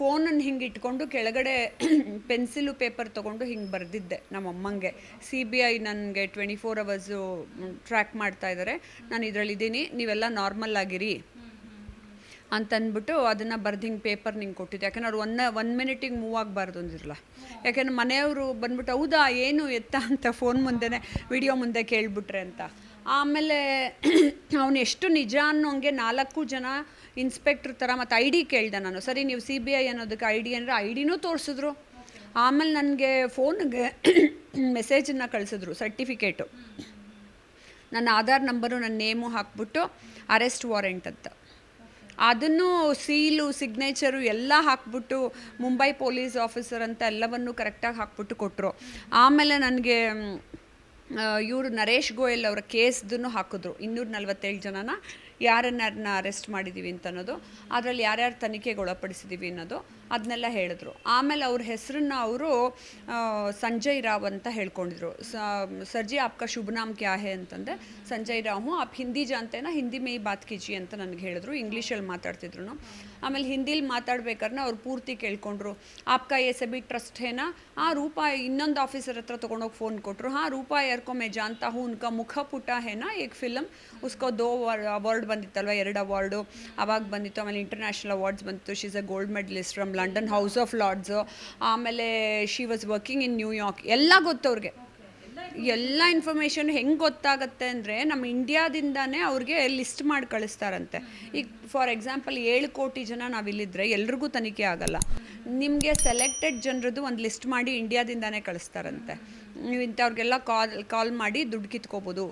ಫೋನನ್ನು ಹಿಂಗೆ ಇಟ್ಕೊಂಡು ಕೆಳಗಡೆ ಪೆನ್ಸಿಲು ಪೇಪರ್ ತೊಗೊಂಡು ಹಿಂಗೆ ಬರೆದಿದ್ದೆ ನಮ್ಮ ಅಮ್ಮಂಗೆ. ಸಿ ಬಿ ಐ ನನಗೆ ಟ್ವೆಂಟಿ ಫೋರ್ ಅವರ್ಸು ಟ್ರ್ಯಾಕ್ ಮಾಡ್ತಾ ಇದ್ದಾರೆ ನಾನು ಇದರಲ್ಲಿದ್ದೀನಿ, ನೀವೆಲ್ಲ ನಾರ್ಮಲ್ ಆಗಿರಿ ಅಂತಂದ್ಬಿಟ್ಟು ಅದನ್ನು ಬರ್ದು ಹಿಂಗೆ ಪೇಪರ್ ನಿಂಗೆ ಕೊಟ್ಟಿದ್ದೆ. ಯಾಕಂದ್ರೆ ಅವ್ರು ಒನ್ ಒನ್ ಮಿನಿಟಿಗೆ ಮೂವ್ ಆಗಬಾರ್ದು ಅಂದಿರಲ್ಲ. ಯಾಕೆಂದ್ರೆ ಮನೆಯವರು ಬಂದ್ಬಿಟ್ಟು, ಹೌದಾ, ಏನು ಎತ್ತ ಅಂತ ಫೋನ್ ಮುಂದೆನೇ, ವಿಡಿಯೋ ಮುಂದೆ ಕೇಳಿಬಿಟ್ರೆ ಅಂತ. ಆಮೇಲೆ ಅವನು ಎಷ್ಟು ನಿಜ ಅನ್ನೋಂಗೆ ನಾಲ್ಕು ಜನ ಇನ್ಸ್ಪೆಕ್ಟ್ರ್ ಥರ ಮತ್ತು ಐ ಡಿ ಕೇಳಿದೆ ನಾನು. ಸರಿ, ನೀವು ಸಿ ಬಿ ಐ ಅನ್ನೋದಕ್ಕೆ ಐ ಡಿ ಅಂದರೆ ಐ ಡಿನೂ ತೋರಿಸಿದ್ರು. ಆಮೇಲೆ ನನಗೆ ಫೋನ್ಗೆ ಮೆಸೇಜನ್ನು ಕಳಿಸಿದ್ರು ಸರ್ಟಿಫಿಕೇಟು ನನ್ನ ಆಧಾರ್ ನಂಬರು, ನನ್ನ ನೇಮು ಹಾಕ್ಬಿಟ್ಟು ಅರೆಸ್ಟ್ ವಾರೆಂಟ್ ಅಂತ. ಅದನ್ನು ಸೀಲು ಸಿಗ್ನೇಚರು ಎಲ್ಲ ಹಾಕ್ಬಿಟ್ಟು ಮುಂಬೈ ಪೊಲೀಸ್ ಆಫೀಸರ್ ಅಂತ ಎಲ್ಲವನ್ನು ಕರೆಕ್ಟಾಗಿ ಹಾಕ್ಬಿಟ್ಟು ಕೊಟ್ಟರು ಆಮೇಲೆ ನನಗೆ ಇವರು ನರೇಶ್ ಗೋಯಲ್ ಅವರ ಕೇಸ್ದನ್ನು ಹಾಕಿದ್ರು. ಇನ್ನೂರ ನಲ್ವತ್ತೇಳು ಜನನ. ಯಾರನ್ನ ಅರೆಸ್ಟ್ ಮಾಡಿದ್ದೀವಿ ಅಂತ ಅನ್ನೋದು ಅದರಲ್ಲಿ ಯಾರ್ಯಾರು ತನಿಖೆಗೆ ಒಳಪಡಿಸಿದ್ದೀವಿ ಅನ್ನೋದು ಅದನ್ನೆಲ್ಲ ಹೇಳಿದ್ರು. ಆಮೇಲೆ ಅವ್ರ ಹೆಸರನ್ನ ಅವರು ಸಂಜಯ್ ರಾವ್ ಅಂತ ಹೇಳ್ಕೊಂಡಿದ್ರು. ಸರ್ಜಿ ಆಪ್ಕ ಶುಭ ನಾಮ್ ಕ್ಯಾ ಹೇ ಅಂತಂದೆ. ಸಂಜಯ್ ರಾವ್ ಆಪ್ ಹಿಂದಿ ಜಾಂತೇನ ಹಿಂದಿ ಮೇ ಬಾತ್ ಕಿಜಿ ಅಂತ ನನಗೆ ಹೇಳಿದ್ರು. ಇಂಗ್ಲೀಷಲ್ಲಿ ಮಾತಾಡ್ತಿದ್ರು ಆಮೇಲೆ ಹಿಂದಿಲಿ ಮಾತಾಡ್ಬೇಕಾದ್ರೆ ಅವ್ರು ಪೂರ್ತಿ ಕೇಳ್ಕೊಂಡ್ರು. ಆಪ್ಕ ಎ ಸಬಿ ಟ್ರಸ್ಟ್ ಹೇನಾ? ಆ ರೂಪ ಇನ್ನೊಂದು ಆಫೀಸರ್ ಹತ್ರ ತೊಗೊಂಡೋಗಿ ಫೋನ್ ಕೊಟ್ಟರು ಹಾಂ, ರೂಪ ಯಾರ್ಕೊ ಮೇ ಜಾನ್ತಾ ಹೂ, ಉನ್ಕ ಮುಖ ಪುಟ ಹೇನಾ, ಏಕ್ ಫಿಲಮ್ ಉಸ್ಕೋ ದೋ ಅವಾರ್ಡ್ ಬಂದಿತ್ತಲ್ವ ಎರಡು ಅವಾರ್ಡು? ಅವಾಗ ಬಂದಿತ್ತು, ಆಮೇಲೆ ಇಂಟರ್ನ್ಯಾಷನಲ್ ಅವಾರ್ಡ್ಸ್ ಬಂತು she's a gold medallist from London House of Lords ಆಮೇಲೆ she was working in New York ಎಲ್ಲ ಗೊತ್ತು ಅವ್ರಿಗೆ. ಎಲ್ಲ ಇನ್ಫಾರ್ಮೇಷನ್ ಹೆಂಗೆ ಗೊತ್ತಾಗುತ್ತೆ ಅಂದರೆ ನಮ್ಮ ಇಂಡಿಯಾದಿಂದಾನೇ ಅವ್ರಿಗೆ ಲಿಸ್ಟ್ ಮಾಡಿ ಕಳಿಸ್ತಾರಂತೆ. ಈಗ ಫಾರ್ ಎಕ್ಸಾಂಪಲ್ ಏಳು ಕೋಟಿ ಜನ ನಾವಿಲ್ಲಿದ್ದರೆ ಎಲ್ರಿಗೂ ತನಿಖೆ ಆಗಲ್ಲ. ನಿಮಗೆ ಸೆಲೆಕ್ಟೆಡ್ ಜನರದ್ದು ಒಂದು ಲಿಸ್ಟ್ ಮಾಡಿ ಇಂಡಿಯಾದಿಂದಾನೇ ಕಳಿಸ್ತಾರಂತೆ. ನೀವು ಇಂಥವ್ರಿಗೆಲ್ಲ ಕಾಲ್ ಕಾಲ್ ಮಾಡಿ ದುಡ್ಡು ಕಿತ್ಕೋಬೋದು.